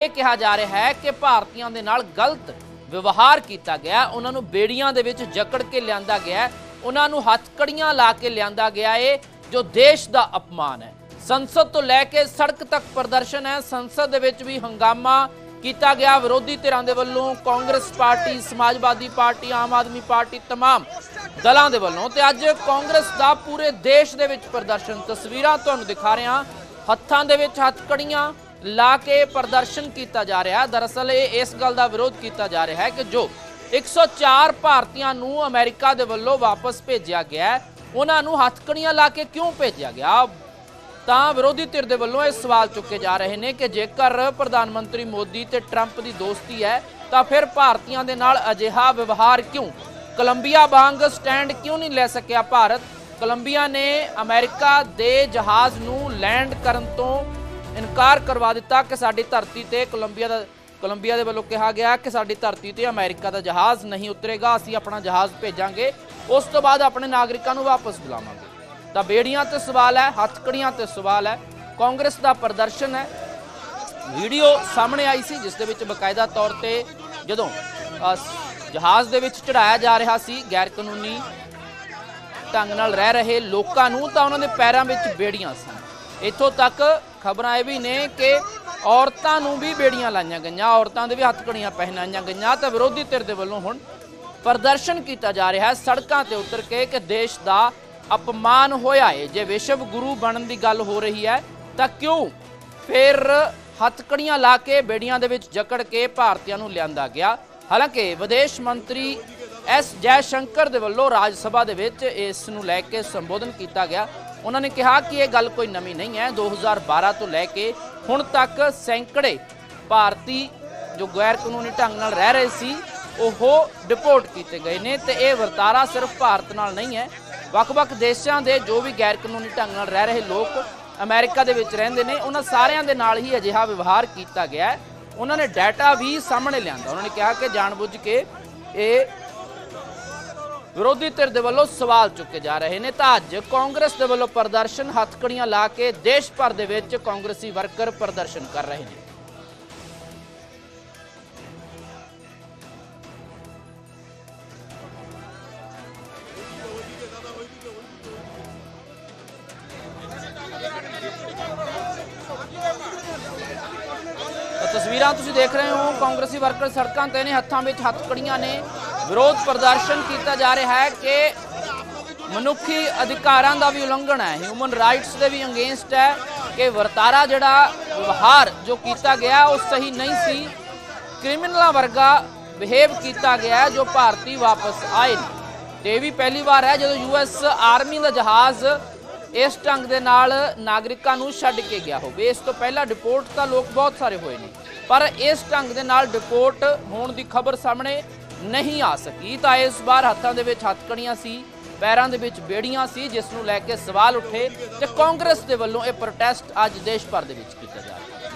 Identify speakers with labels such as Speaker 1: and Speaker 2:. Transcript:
Speaker 1: ਇਹ ਕਿਹਾ ਜਾ ਰਿਹਾ ਹੈ ਕਿ ਭਾਰਤੀਆਂ ਦੇ ਨਾਲ ਗਲਤ ਵਿਵਹਾਰ ਕੀਤਾ ਗਿਆ ਉਹਨਾਂ ਨੂੰ ਬੇੜੀਆਂ ਦੇ ਵਿੱਚ ਜਕੜ ਕੇ ਲਿਆਂਦਾ ਗਿਆ ਹੈ, ਉਹਨਾਂ ਨੂੰ ਹੱਥਕੜੀਆਂ ਲਾ ਕੇ ਲਿਆਂਦਾ ਗਿਆ ਏ ਜੋ ਦੇਸ਼ ਦਾ ਅਪਮਾਨ ਹੈ ਸੰਸਦ ਤੋਂ ਲੈ ਕੇ ਸੜਕ ਤੱਕ ਪ੍ਰਦਰਸ਼ਨ ਹੈ ਸੰਸਦ ਦੇ ਵਿੱਚ ਵੀ ਹੰਗਾਮਾ ਕੀਤਾ ਗਿਆ ਵਿਰੋਧੀ ਧਿਰਾਂ ਦੇ ਵੱਲੋਂ Congress party Samajwadi party Aam Aadmi party तमाम ਦਲਾਂ ਦੇ ਵੱਲੋਂ ਤੇ ਅੱਜ ਕਾਂਗਰਸ ਦਾ ਪੂਰੇ ਦੇਸ਼ ਦੇ ਵਿੱਚ ਪ੍ਰਦਰਸ਼ਨ ਤਸਵੀਰਾਂ ਤੁਹਾਨੂੰ ਦਿਖਾ ਰਹੇ ਹਾਂ ਹੱਥਾਂ ਦੇ ਵਿੱਚ ਹੱਥਕੜੀਆਂ ਲਾ ਕੇ ਪ੍ਰਦਰਸ਼ਨ ਕੀਤਾ ਜਾ ਰਿਹਾ। ਦਰਅਸਲ ਇਹ ਇਸ ਗੱਲ ਦਾ ਵਿਰੋਧ ਕੀਤਾ ਜਾ ਰਿਹਾ ਹੈ ਕਿ ਜੋ 104 ਭਾਰਤੀਆਂ ਨੂੰ ਅਮਰੀਕਾ ਦੇ ਵੱਲੋਂ ਵਾਪਸ ਭੇਜਿਆ ਗਿਆ ਉਹਨਾਂ ਨੂੰ ਹੱਥਕੜੀਆਂ ਲਾ ਕੇ ਕਿਉਂ ਭੇਜਿਆ ਗਿਆ? ਤਾਂ ਵਿਰੋਧੀ ਧਿਰ ਦੇ ਵੱਲੋਂ ਇਹ ਸਵਾਲ ਚੁੱਕੇ ਜਾ ਰਹੇ ਨੇ ਕਿ ਜੇਕਰ ਪ੍ਰਧਾਨ ਮੰਤਰੀ ਮੋਦੀ ਤੇ ਟਰੰਪ ਦੀ ਦੋਸਤੀ ਹੈ, ਤਾਂ ਫਿਰ ਭਾਰਤੀਆਂ ਦੇ ਨਾਲ ਅਜਿਹਾ ਵਿਵਹਾਰ ਕਿਉਂ? ਕੋਲੰਬੀਆ ਵਾਂਗ ਸਟੈਂਡ ਕਿਉਂ ਨਹੀਂ ਲੈ ਸਕਿਆ ਭਾਰਤ? ਕੋਲੰਬੀਆ ਨੇ ਅਮਰੀਕਾ ਦੇ ਜਹਾਜ਼ ਨੂੰ ਲੈਂਡ ਕਰਨ ਤੋਂ ਇਨਕਾਰ ਕਰਵਾ ਦਿੱਤਾ ਕਿ ਸਾਡੀ ਧਰਤੀ ਤੇ ਕੋਲੰਬੀਆ ਦਾ ਕੋਲੰਬੀਆ ਦੇ ਵੱਲੋਂ ਕਿਹਾ ਗਿਆ ਕਿ ਸਾਡੀ ਧਰਤੀ ਤੇ ਅਮਰੀਕਾ ਦਾ ਜਹਾਜ਼ ਨਹੀਂ ਉਤਰੇਗਾ, ਅਸੀਂ ਆਪਣਾ ਜਹਾਜ਼ ਭੇਜਾਂਗੇ, ਉਸ ਤੋਂ ਬਾਅਦ ਆਪਣੇ ਨਾਗਰਿਕਾਂ ਨੂੰ ਵਾਪਸ ਬੁਲਾਵਾਂਗੇ। ਤਾਂ ਬੇੜੀਆਂ ਤੇ ਸਵਾਲ ਹੈ, ਹੱਥਕੜੀਆਂ ਤੇ ਸਵਾਲ ਹੈ, ਕਾਂਗਰਸ ਦਾ ਪ੍ਰਦਰਸ਼ਨ ਹੈ। ਵੀਡੀਓ ਸਾਹਮਣੇ ਆਈ ਸੀ, ਜਿਸ ਦੇ ਵਿੱਚ ਬਕਾਇਦਾ ਤੌਰ ਤੇ ਜਦੋਂ ਜਹਾਜ਼ ਦੇ ਵਿੱਚ ਚੜਾਇਆ ਜਾ ਰਿਹਾ ਸੀ ਗੈਰ ਕਾਨੂੰਨੀ ਢੰਗ ਨਾਲ ਰਹਿ ਰਹੇ ਲੋਕਾਂ ਨੂੰ, ਤਾਂ ਉਹਨਾਂ ਦੇ ਪੈਰਾਂ ਵਿੱਚ ਬੇੜੀਆਂ ਸਨ। ਇੱਥੋਂ ਤੱਕ ਖਬਰਾਂ ਇਹ ਵੀ ਨੇ ਕਿ ਔਰਤਾਂ ਨੂੰ ਵੀ ਬੇੜੀਆਂ ਲਾਈਆਂ ਗਈਆਂ, ਔਰਤਾਂ ਦੇ ਵੀ ਹੱਥਕੜੀਆਂ ਪਹਿਨਾਈਆਂ ਗਈਆਂ ਤਾਂ ਵਿਰੋਧੀ ਧਿਰ ਦੇ ਵੱਲੋਂ ਹੁਣ ਪ੍ਰਦਰਸ਼ਨ ਕੀਤਾ ਜਾ ਰਿਹਾ ਹੈ, ਸੜਕਾਂ ਤੇ ਉਤਰ ਕੇ ਕਿ ਦੇਸ਼ ਦਾ ਅਪਮਾਨ ਹੋਇਆ ਹੈ। ਜੇ ਵਿਸ਼ਵ ਗੁਰੂ ਬਣਨ ਦੀ ਗੱਲ ਹੋ ਰਹੀ ਹੈ ਤਾਂ ਕਿਉਂ ਫਿਰ ਹੱਥਕੜੀਆਂ ਲਾ ਕੇ ਬੇੜੀਆਂ ਦੇ ਵਿੱਚ ਜਕੜ ਕੇ ਭਾਰਤੀਆਂ ਨੂੰ ਲਿਆਂਦਾ ਗਿਆ? ਹਾਲਾਂਕਿ ਵਿਦੇਸ਼ ਮੰਤਰੀ ਐਸ ਜੈ ਸ਼ੰਕਰ ਦੇ ਵੱਲੋਂ ਰਾਜ ਸਭਾ ਦੇ ਵਿੱਚ ਇਸ ਨੂੰ ਲੈ ਕੇ ਸੰਬੋਧਨ ਕੀਤਾ ਗਿਆ। ਉਹਨਾਂ ਨੇ ਕਿਹਾ ਕਿ ਇਹ ਗੱਲ ਕੋਈ ਨਵੀਂ ਨਹੀਂ ਹੈ। 2012 ਤੋਂ ਲੈ ਕੇ ਹੁਣ ਤੱਕ ਸੈਂਕੜੇ ਭਾਰਤੀ ਜੋ ਗੈਰ ਕਾਨੂੰਨੀ ਢੰਗ ਨਾਲ ਰਹਿ ਰਹੇ ਸੀ, ਉਹ ਡਿਪੋਰਟ ਕੀਤੇ ਗਏ ਨੇ ਤੇ ਇਹ ਵਰਤਾਰਾ ਸਿਰਫ ਭਾਰਤ ਨਾਲ ਨਹੀਂ ਹੈ। ਵੱਖ-ਵੱਖ ਦੇਸ਼ਾਂ ਦੇ ਜੋ ਵੀ ਗੈਰ ਕਾਨੂੰਨੀ ਢੰਗ ਨਾਲ ਰਹਿ ਰਹੇ ਲੋਕ ਅਮਰੀਕਾ ਦੇ ਵਿੱਚ ਰਹਿੰਦੇ ਨੇ, ਉਹਨਾਂ ਸਾਰਿਆਂ ਦੇ ਨਾਲ ਹੀ ਅਜਿਹਾ ਵਿਵਹਾਰ ਕੀਤਾ ਗਿਆ ਉਹਨਾਂ ਨੇ ਡਾਟਾ ਵੀ ਸਾਹਮਣੇ ਲਿਆਂਦਾ। ਉਹਨਾਂ ਨੇ ਕਿਹਾ ਕਿ ਜਾਣਬੁੱਝ ਕੇ ਇਹ ਵਿਰੋਧੀ ਧਿਰ ਦੇ ਵੱਲੋਂ ਸਵਾਲ ਚੁੱਕੇ ਜਾ ਰਹੇ ਨੇ ਤਾਂ ਅੱਜ ਕਾਂਗਰਸ ਦੇ ਵੱਲੋਂ ਪ੍ਰਦਰਸ਼ਨ ਹੱਥਕੜੀਆਂ ਲਾ ਕੇ ਦੇਸ਼ ਭਰ ਦੇ ਵਿੱਚ ਕਾਂਗਰਸੀ ਵਰਕਰ ਪ੍ਰਦਰਸ਼ਨ ਕਰ ਰਹੇ ਨੇ। ਤਸਵੀਰਾਂ ਤੁਸੀਂ ਦੇਖ ਰਹੇ ਹੋ, ਕਾਂਗਰਸੀ ਵਰਕਰ ਸੜਕਾਂ ਤੇ ਨੇ, ਹੱਥਾਂ ਵਿੱਚ ਹੱਥਕੜੀਆਂ ਨੇ। ਵਿਰੋਧ ਪ੍ਰਦਰਸ਼ਨ ਕੀਤਾ ਜਾ ਰਿਹਾ ਹੈ ਕਿ ਮਨੁੱਖੀ ਅਧਿਕਾਰਾਂ ਦਾ ਵੀ ਉਲੰਘਣ ਹੈ। ਹਿਊਮਨ ਰਾਈਟਸ ਦੇ ਵੀ ਅਗੇਂਸਟ ਹੈ ਕਿ ਵਰਤਾਰਾ ਜਿਹੜਾ ਵਿਵਹਾਰ ਜੋ ਕੀਤਾ ਗਿਆ ਉਹ ਸਹੀ ਨਹੀਂ ਸੀ। ਕ੍ਰਿਮੀਨਲਾਂ ਵਰਗਾ ਬਿਹੇਵ ਕੀਤਾ ਗਿਆ ਜੋ ਭਾਰਤੀ ਵਾਪਸ ਆਏ ਨੇ। ਤੇ ਇਹ ਵੀ ਪਹਿਲੀ ਵਾਰ ਹੈ ਜਦੋਂ ਯੂਐਸ ਆਰਮੀ ਦਾ ਜਹਾਜ਼ ਇਸ ਢੰਗ ਦੇ ਨਾਲ ਨਾਗਰਿਕਾਂ ਨੂੰ ਛੱਡ ਕੇ ਗਿਆ ਹੋਵੇ। ਇਸ ਤੋਂ ਪਹਿਲਾਂ ਡਿਪੋਰਟ ਤਾਂ ਲੋਕ ਬਹੁਤ ਸਾਰੇ ਹੋਏ ਨੇ। ਪਰ ਇਸ ਢੰਗ ਦੇ ਨਾਲ ਡਿਪੋਰਟ ਹੋਣ ਦੀ ਖਬਰ ਸਾਹਮਣੇ ਨਹੀਂ ਆ ਸਕੀ, ਤਾਂ ਇਸ ਵਾਰ ਹੱਥਾਂ ਦੇ ਵਿੱਚ ਹੱਥਕੜੀਆਂ ਸੀ, ਪੈਰਾਂ ਦੇ ਵਿੱਚ ਬੇੜੀਆਂ ਸੀ, ਜਿਸ ਨੂੰ ਲੈ ਕੇ ਸਵਾਲ ਉੱਠੇ ਤੇ ਕਾਂਗਰਸ ਦੇ ਵੱਲੋਂ ਇਹ ਪ੍ਰੋਟੈਸਟ ਅੱਜ ਦੇਸ਼ ਭਰ ਦੇ ਵਿੱਚ ਕੀਤਾ ਜਾ ਰਿਹਾ ਹੈ।